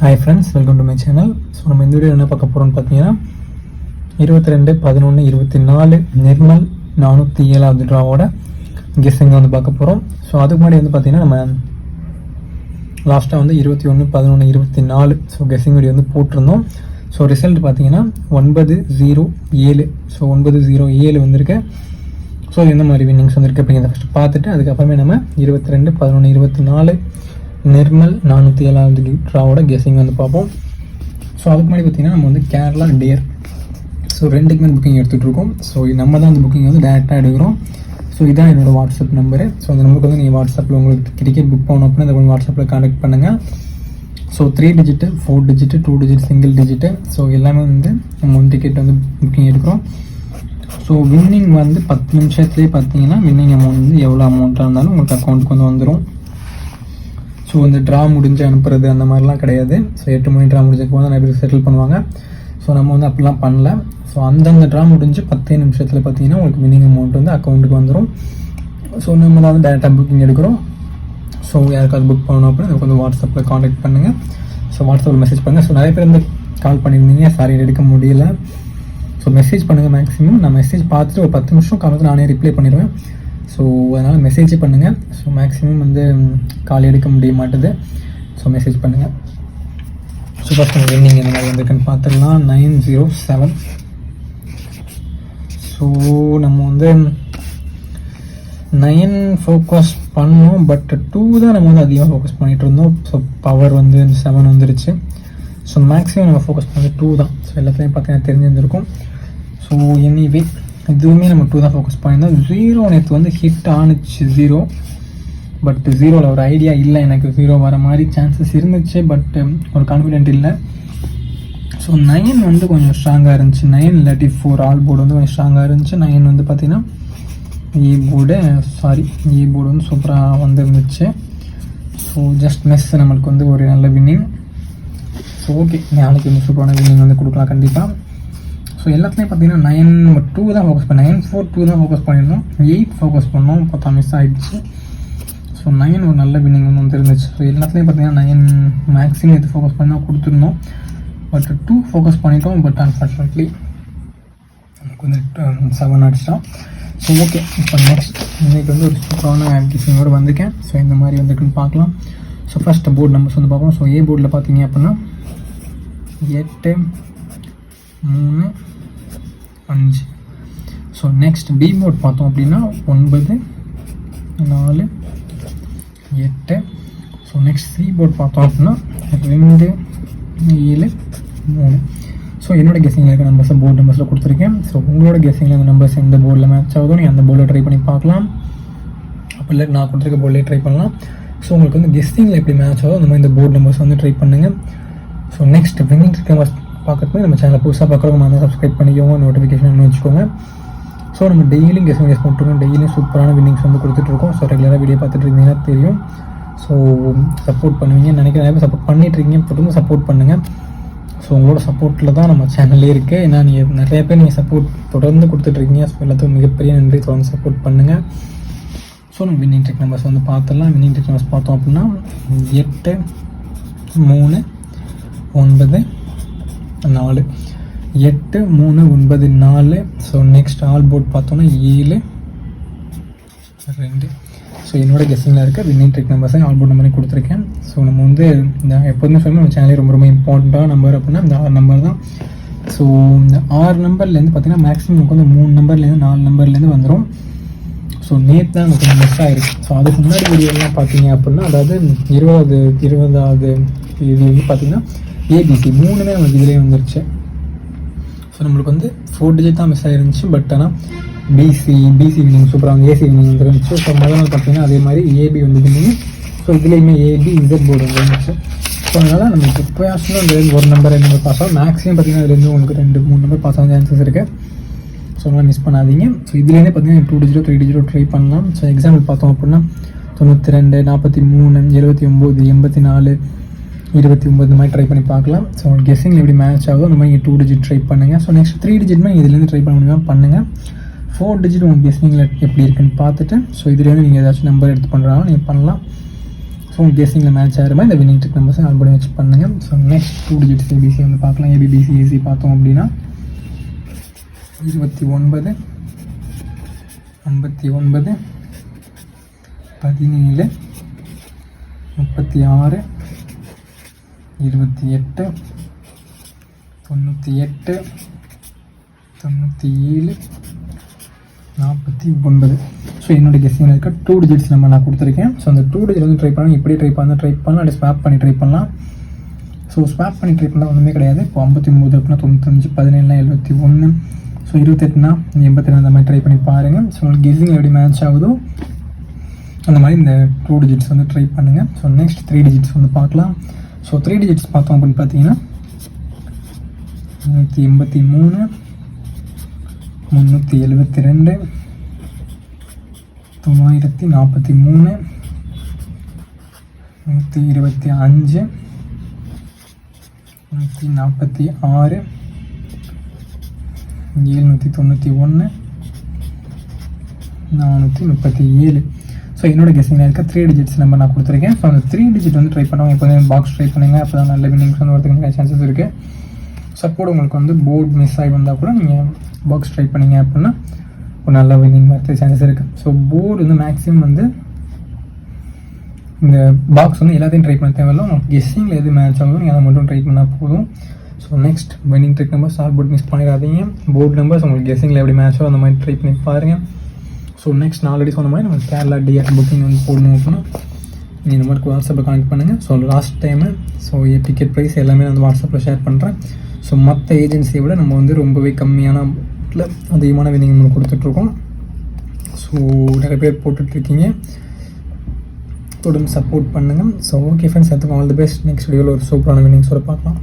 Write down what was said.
Hi friends welcome to my channel so நம்ம இந்த video என்ன பார்க்க போகிறோம்னு பார்த்தீங்கன்னா இருபத்தி ரெண்டு பதினொன்று இருபத்தி நாலு நிர்மல் நானூற்றி ஏழாவது ட்ராவோட கெஸ்ஸிங் வந்து பார்க்க போகிறோம் ஸோ அதுக்கு முன்னாடி வந்து பார்த்தீங்கன்னா நம்ம லாஸ்ட்டாக வந்து இருபத்தி ஒன்று பதினொன்று இருபத்தி நாலு ஸோ கெஸ்ஸிங் வீடியோ வந்து போட்டிருந்தோம். ஸோ ரிசல்ட் பார்த்தீங்கன்னா ஒன்பது ஜீரோ ஏழு. ஸோ ஒன்பது ஜீரோ ஏழு வந்திருக்கு. ஸோ எந்த மாதிரி வின்னிங்ஸ் வந்திருக்கு அப்படிங்கிறத ஃபஸ்ட்டு பார்த்துட்டு அதுக்கப்புறமே நம்ம இருபத்தி ரெண்டு பதினொன்று இருபத்தி நாலு நிர்மல் நானூற்றி ஏழாவது ட்ராவோட கெஸ்ஸிங் வந்து பார்ப்போம். ஸோ அதுக்கு முன்னாடி பார்த்தீங்கன்னா நம்ம வந்து கேரளா டேர். ஸோ ரெண்டுக்குமே புக்கிங் எடுத்துகிட்ருக்கோம் ஸோ நம்ம தான் அந்த புக்கிங் வந்து டேரெக்டாக எடுக்கிறோம். ஸோ இதான் என்னோடய வாட்ஸ்அப் நம்பரு ஸோ அந்த நம்பருக்கு வந்து நீங்கள் வாட்ஸ்அப்பில் உங்களுக்கு கிரிக்கெட் புக் பண்ணணும் அப்படின்னா இந்த வாட்ஸ்அப்பில் கான்டாக்ட் பண்ணுங்கள் so three digit four digit two digit single digit so எல்லாமே வந்து நம்ம வந்து டிக்கெட் வந்து புக்கிங் எடுக்கிறோம். ஸோ வின்னிங் வந்து பத்து நிமிஷத்துலேயே பார்த்தீங்கன்னா வின்னிங் அமௌண்ட் வந்து எவ்வளோ அமௌண்ட்டாக இருந்தாலும் உங்களுக்கு அக்கௌண்ட்டுக்கு வந்து வந்துடும் ஸோ இந்த ட்ரா முடிஞ்சு அனுப்புறது அந்த மாதிரிலாம் கிடையாது. ஸோ எட்டு மணி ட்ரா முடிஞ்சதுக்கு வந்து நிறைய பேர் செட்டில் பண்ணுவாங்க. ஸோ நம்ம வந்து அப்படிலாம் பண்ணல. ஸோ அந்தந்த ட்ரா முடிஞ்சு பத்தே நிமிஷத்தில் பார்த்தீங்கன்னா உங்களுக்கு வின்னிங் அமௌண்ட் வந்து அக்கௌண்ட்டுக்கு வந்துடும் ஸோ நம்ம தான் வந்து டேரெக்டாக புக்கிங் எடுக்கிறோம். ஸோ யாருக்காவது புக் பண்ணணும் அப்படின்னா எனக்கு வந்து வாட்ஸ்அப்பில் காண்டாக்ட் பண்ணுங்கள் ஸோ வாட்ஸ்அப்பில் மெசேஜ் பண்ணுங்கள் ஸோ நிறைய பேர் வந்து கால் பண்ணியிருந்தீங்க. சாரி எடுக்க முடியல. ஸோ மெசேஜ் பண்ணுங்கள் மேக்ஸிமம் நான் மெசேஜ் பார்த்துட்டு ஒரு பத்து நிமிஷம் காலத்தில் நானே ரிப்ளை பண்ணிடுவேன். ஸோ அதனால் மெசேஜ் பண்ணுங்கள் ஸோ மேக்ஸிமம் வந்து கால் எடுக்க முடிய மாட்டுது. ஸோ மெசேஜ் பண்ணுங்கள் ஸோ ஃபஸ்ட் நம்ம நீங்கள் இந்த மாதிரி வந்திருக்குன்னு பார்த்துக்கலாம் நைன் ஜீரோ செவன் ஸோ நம்ம வந்து நைன் ஃபோக்கஸ் பண்ணோம். பட் டூ தான் நம்ம வந்து அதிகமாக ஃபோக்கஸ் பண்ணிகிட்டு இருந்தோம். ஸோ பவர் வந்து செவன் வந்துருச்சு. ஸோ மேக்ஸிமம் நம்ம ஃபோக்கஸ் பண்ணது டூ தான். ஸோ எல்லாத்துலேயும் பார்த்தீங்கன்னா தெரிஞ்சிருந்திருக்கும். ஸோ எனிவே இதுவுமே நம்ம டூ தான் ஃபோக்கஸ் பண்ணியிருந்தோம். ஜீரோ நேற்று வந்து ஹிட் ஆணுச்சு ஜீரோ பட் ஜீரோவில் ஒரு ஐடியா இல்லை. எனக்கு ஜீரோ வர மாதிரி சான்சஸ் இருந்துச்சு பட் um, ஒரு கான்ஃபிடென்ட் இல்லை. ஸோ நைன் வந்து கொஞ்சம் ஸ்ட்ராங்காக இருந்துச்சு. நைன் இல்லாட்டி ஃபோர் ஆல் போர்டு வந்து கொஞ்சம் ஸ்ட்ராங்காக இருந்துச்சு. நைன் வந்து பார்த்தீங்கன்னா A board sorry A board வந்து சூப்பராக வந்துருந்துச்சு. ஸோ ஜஸ்ட் மிஸ் நம்மளுக்கு வந்து ஒரு நல்ல வின்னிங் ஸோ ஓகே நாளைக்கு வந்து சூப்பரான வின்னிங் வந்து கொடுக்கலாம் கண்டிப்பாக ஸோ எல்லாத்துலேயும் பார்த்தீங்கன்னா நைன் டூ தான் ஃபோக்கஸ் பண்ணேன். நைன் ஃபோர் டூ தான் ஃபோக்கஸ் பண்ணியிருந்தோம். எயிட் ஃபோக்கஸ் பண்ணோம். பார்த்தா மிஸ் ஆகிடுச்சு ஸோ நைன் ஒரு நல்ல வின்னிங் ஒன்று வந்து இருந்துச்சு. ஸோ எல்லாத்துலேயும் பார்த்தீங்கன்னா நைன் மேக்ஸிமம் இது ஃபோக்கஸ் பண்ணி தான் கொடுத்துருந்தோம். பட் டூ ஃபோக்கஸ் பண்ணிட்டோம். பட் அன்ஃபார்ச்சுனேட்லி நமக்கு வந்து செவன் அடிச்சிட்டோம். ஸோ ஓகே இப்போ நெக்ஸ்ட் இன்றைக்கி வந்து ஒரு சூப்பரான ஆக்டிவிட்டியோடு வந்திருக்கேன். ஸோ இந்த மாதிரி வந்துருக்குன்னு பார்க்கலாம். ஸோ ஃபஸ்ட் போர்டு நம்பர்ஸ் வந்து பார்ப்போம் ஸோ ஏ போர்டில் பார்த்தீங்க அப்படின்னா எட்டு மூணு அஞ்சு. ஸோ நெக்ஸ்ட் பி போர்ட் பார்த்தோம் அப்படின்னா ஒன்பது நாலு எட்டு. ஸோ நெக்ஸ்ட் சி போர்ட் பார்த்தோம் அப்படின்னா ரெண்டு ஏழு மூணு. ஸோ என்னோட கெஸிங்கில் இருக்க நம்பர்ஸை போர்டு நம்பர்ஸில் கொடுத்துருக்கேன். ஸோ உங்களோட கெஸிங்கில் அந்த நம்பர்ஸ் எந்த போர்டில் மேட்ச் ஆகுதோ நீங்கள் அந்த போர்டில் ட்ரை பண்ணி பார்க்கலாம். அப்போ இல்லை நான் கொடுத்துருக்க போர்டிலே ட்ரை பண்ணலாம். ஸோ உங்களுக்கு வந்து கெஸ்டிங்கில் எப்படி மேட்ச் ஆகும் அந்த மாதிரி இந்த போர்டு நம்பர்ஸ் வந்து ட்ரை பண்ணுங்கள் ஸோ நெக்ஸ்ட் வின்னிங் நம்பர்ஸ் பார்க்குறதுக்கு நம்ம சேனலை புதுசாக பார்க்குறவங்க வந்து சப்ஸ்கிரைப் பண்ணிக்கோங்க நோட்டிஃபிகேஷன் வச்சுக்கோங்க ஸோ நம்ம டெய்லியும் கெஸ்டிங் கெஸ் போட்டுருக்கோம். டெய்லியும் சூப்பரான வின்னிங்ஸ் வந்து கொடுத்துட்ருக்கோம் ஸோ ரெகுலராக வீடியோ பார்த்துட்டு இருந்தீங்கன்னா தெரியும். ஸோ சப்போர்ட் பண்ணுவீங்க நினைக்கிறேன். நிறைய பேர் சப்போர்ட் பண்ணிட்டுருக்கீங்க தொடர்ந்து சப்போர்ட் பண்ணுங்கள் ஸோ உங்களோட சப்போர்ட்டில் தான் நம்ம சேனல்லே இருக்குது ஏன்னா நீங்கள் நிறைய பேர் நீங்கள் சப்போர்ட் தொடர்ந்து கொடுத்துட்ருக்கீங்க ஸோ எல்லாத்துக்கும் மிகப்பெரிய நன்றி. தொடர்ந்து சப்போர்ட் பண்ணுங்கள் ஸோ நம்ம வின்னிங் டெக் நம்பர்ஸ் வந்து பார்த்துடலாம். வின்னிங் டெக் நம்பர்ஸ் பார்த்தோம் அப்படின்னா எட்டு மூணு ஒன்பது நாலு. எட்டு மூணு ஒன்பது நாலு. ஸோ நெக்ஸ்ட் ஆல் போர்ட் பார்த்தோன்னா ஏழு. ரெண்டு. ஸோ என்னோட கெஸ்டிங்கில் இருக்க வின்னிங் ட்ரிக் நம்பர்ஸை ஆல் போர்ட் நம்பரே கொடுத்துருக்கேன். ஸோ நம்ம வந்து இந்த எப்போதுமே சொல்லுவோம் நம்ம சேனலே ரொம்ப ரொம்ப இம்பார்ட்டண்ட்டாக நம்பர் அப்படின்னா இந்த ஆறு நம்பர் தான். ஸோ இந்த ஆறு நம்பர்லேருந்து பார்த்தீங்கன்னா மேக்ஸிமம் நமக்கு வந்து மூணு நம்பர்லேருந்து நாலு நம்பர்லேருந்து வந்துடும் ஸோ நேற்று தான் எனக்கு கொஞ்சம் மிஸ் ஆகிருக்கு ஸோ அதுக்கு முன்னாடி வீடியோலாம் பார்த்தீங்க அப்படின்னா அதாவது இருபதாவது இருபதாவது இது வந்து பார்த்திங்கன்னா ஏபிசி மூணுமே நமக்கு இதிலே வந்துருச்சு. ஸோ நம்மளுக்கு வந்து ஃபோர் டிஜிட் தான் மிஸ் ஆயிருந்துச்சு பட் ஆனால் பிசி பிசி வினிங் சூப்பராக ஏசி வினிங் வந்துருந்துச்சு. ஸோ முதல் நாள் பார்த்தீங்கன்னா அதே மாதிரி ஏபி வந்துருந்தீங்க ஸோ இதுலேயுமே ஏபி இசட் போர்டு வந்துருந்துச்சு ஸோ அதனால் நம்ம எப்போயாச்சும் அந்த ஒரு நம்பர் ரெண்டு நம்பர் பாஸ் ஆகும். மேக்ஸிமம் பார்த்தீங்கன்னா அதுலேருந்து உங்களுக்கு ரெண்டு மூணு நம்பர் பாஸ் ஆகும் சான்சஸ் இருக்குது ஸோ அதனால் மிஸ் பண்ணாதீங்க. ஸோ இதுலேருந்தே பார்த்தீங்கன்னா டூ டிஜிட்டோ த்ரீ டிஜிட்டோ ட்ரை பண்ணலாம். ஸோ எக்ஸாம்பிள் பார்த்தோம் அப்படின்னா தொண்ணூற்றி ரெண்டு நாற்பத்தி மூணு எழுபத்தி ஒம்பது எண்பத்தி நாலு இருபத்தி ஒம்பது மாதிரி ட்ரை பண்ணி பார்க்கலாம். ஸோ கெஸ்ஸிங் எப்படி மேட்ச் ஆகுதோ அந்த மாதிரி டூ டிஜிட் ட்ரை பண்ணுங்கள் ஸோ நெக்ஸ்ட் த்ரீ டிஜிட்மே இதுலேருந்து ட்ரை பண்ண முடியுமா? பண்ணுங்கள் ஃபோர் டிஜிட் உங்கள் கெஸ்ஸிங்கில் எப்படி இருக்குன்னு பார்த்துட்டு ஸோ இதுலேருந்து நீங்கள் ஏதாச்சும் நம்பர் எடுத்து பண்ணுறாலும் நீங்கள் பண்ணலாம். ஸோ கெஸிங்கில் மேட்ச் ஆகிற மாதிரி இந்த வினிங் ட்ரிக் நம்பர்ஸை ஆல் பண்ணி வச்சு பண்ணுங்க. So next two digits ABC வந்து பார்க்கலாம். ஏபிபிசி ஏசி பார்த்தோம் அப்படின்னா இருபத்தி ஒன்பது ஐம்பத்தி ஒன்பது பதினேழு முப்பத்தி ஆறு இருபத்தி எட்டு தொண்ணூற்றி எட்டு தொண்ணூற்றி ஏழு நாற்பத்தி ஒன்பது. ஸோ என்னோட கெஸ்டிங்கில் இருக்க டூ டிஜிட்ஸ் நம்ம நான் கொடுத்துருக்கேன். ஸோ அந்த டூ டிஜிட் வந்து ட்ரை பண்ணலாம். இப்படி ட்ரை பண்ணலாம் ட்ரை பண்ணலாம். அப்படி ஸ்வாப் பண்ணி ட்ரை பண்ணலாம். ஸோ ஸ்வாப் பண்ணி ட்ரை பண்ணால் ஒன்றுமே கிடையாது. இப்போ ஐம்பத்தி ஒம்பது அப்படின்னா தொண்ணூத்தஞ்சு பதினேழுனா எழுபத்தி ஒன்று ஸோ இருபத்தெட்டுனா எண்பத்தி ரெண்டு அந்த மாதிரி ட்ரை பண்ணி பாருங்கள் ஸோ உங்களுக்கு கெஸ்ஸிங் எப்படி மேட்ச் ஆகுதோ அந்த மாதிரி இந்த டூ டிஜிட்ஸ் வந்து ட்ரை பண்ணுங்கள் ஸோ நெக்ஸ்ட் த்ரீ டிஜிட்ஸ் வந்து பார்க்கலாம். ஸோ த்ரீ டிஜிட்ஸ் பார்த்தோம் அப்படின்னு பார்த்தீங்கன்னா நூற்றி எண்பத்தி மூணு முந்நூற்றி எழுபத்தி ரெண்டு தொள்ளாயிரத்தி நாற்பத்தி மூணு நூற்றி இருபத்தி அஞ்சு நூற்றி நாற்பத்தி ஆறு எழுநூற்றி தொண்ணூற்றி ஒன்று நானூற்றி முப்பத்தி ஏழு. ஸோ என்னோட கெஸிங்கில் இருக்க த்ரீ டிஜிட்ஸ் நம்பர் நான் கொடுத்துருக்கேன். ஸோ அந்த த்ரீ டிஜிட் வந்து ட்ரை பண்ணுவோம் எப்போதும் பாக்ஸ் ட்ரை பண்ணுங்க. அப்போ தான் நல்ல வின்னிங்ஸ் வந்து வரதுக்கு நிறைய சான்சஸ் இருக்குது சப்போர்ட் உங்களுக்கு வந்து போர்டு மிஸ் ஆகி வந்தால் கூட நீங்கள் பாக்ஸ் ட்ரை பண்ணீங்க அப்படின்னா ஒரு நல்ல வின்னிங் வரதுக்கு சான்சஸ் இருக்குது ஸோ போர்டு வந்து மேக்ஸிமம் வந்து இந்த பாக்ஸ் வந்து எல்லாத்தையும் ட்ரை பண்ண தேவையில்ல. உங்களுக்கு கெஸ்ஸிங்கில் எது மேட்ச் ஆகுதோ நீங்கள் அதை மட்டும் ட்ரை பண்ணால் போதும். So next winning trick number sir board miss பண்ணிடாதீங்க. போர்டு நம்பர்ஸ் உங்களுக்கு கெஸ்ஸிங்கில் எப்படி மேட்சோ அந்த மாதிரி ட்ரை பண்ணி பாருங்கள் ஸோ நெக்ஸ்ட் நான் ஆல்ரெடி சொன்ன மாதிரி நம்ம கேரளா டிஆர் புக்கிங் வந்து போடணும் அப்படின்னா நீங்கள் இந்த மாதிரி வாட்ஸ்அப்பில் கனெக்ட் பண்ணுங்கள் so last time so ticket price எல்லாமே நான் வந்து வாட்ஸ்அப்பில் ஷேர் பண்ணுறேன் ஸோ மற்ற ஏஜென்சியை விட நம்ம வந்து ரொம்பவே கம்மியான அதிகமான விதிங்க நம்ம கொடுத்துட்ருக்கோம். ஸோ நிறைய பேர் போட்டுட்ருக்கீங்க. தொடர்ந்து சப்போர்ட் பண்ணுங்கள் ஸோ ஓகே ஃப்ரெண்ட்ஸ் அதுக்கு ஆல் தி பெஸ்ட் நெக்ஸ்ட் வீடியோவில் ஒரு சூப்பரான வினிங்ஸோட பார்க்கலாம்.